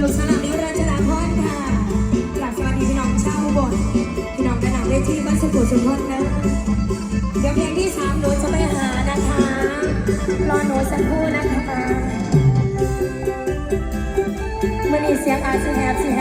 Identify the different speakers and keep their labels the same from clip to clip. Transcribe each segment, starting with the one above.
Speaker 1: ลุกสนามนิรันดราชนะพรค่ะจากสวัสดีพี่น้องชาวอุบลพี่น้องกระหน่ำเลขที่บ้านสุขุมสุพจน์นะเดี๋ยวเพลงที่สามหนูจะไปหานะคะ รอหนูสักครู่นะคะมันมีเสียงอาจจะแหบสีแห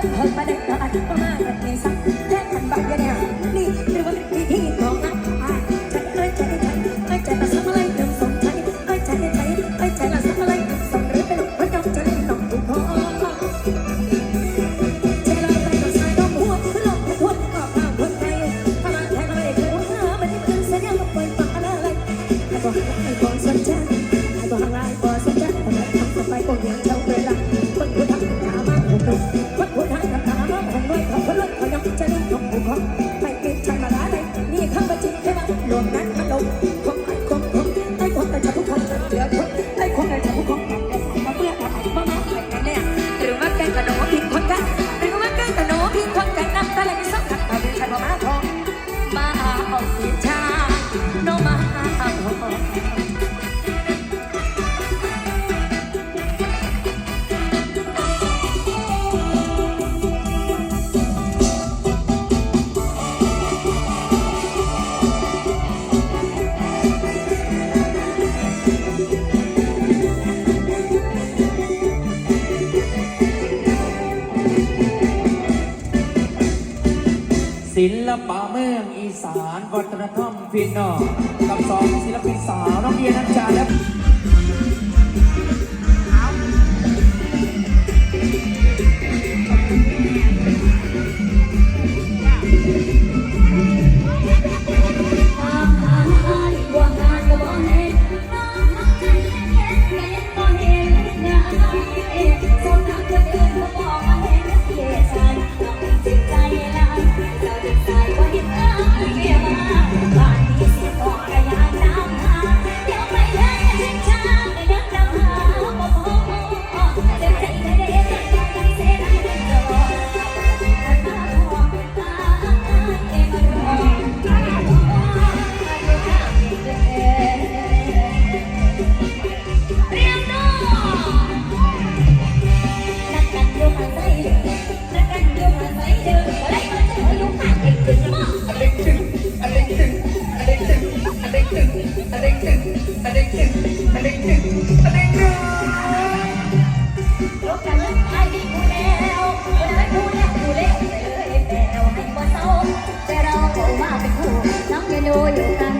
Speaker 1: Panahon pa rin na 너만.
Speaker 2: ศิลปะเมืองอีสานวัฒนธรรมพี่น้องกับสองศิลปินสาวน้องเบี
Speaker 1: ยร์นัำจาและ อย่ดูอยู่กัน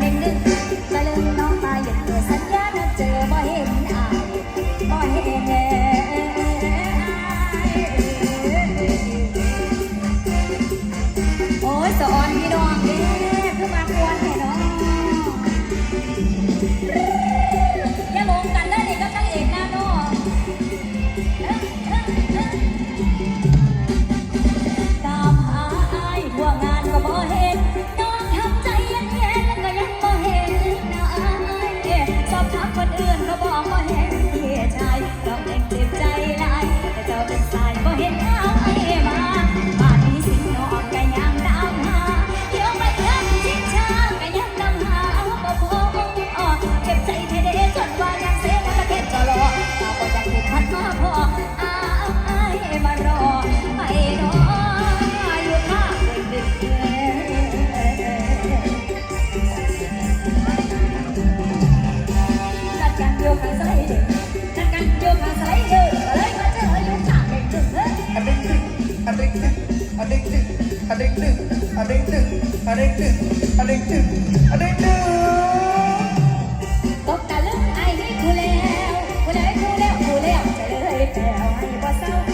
Speaker 1: แก้วที่บ่เศร้า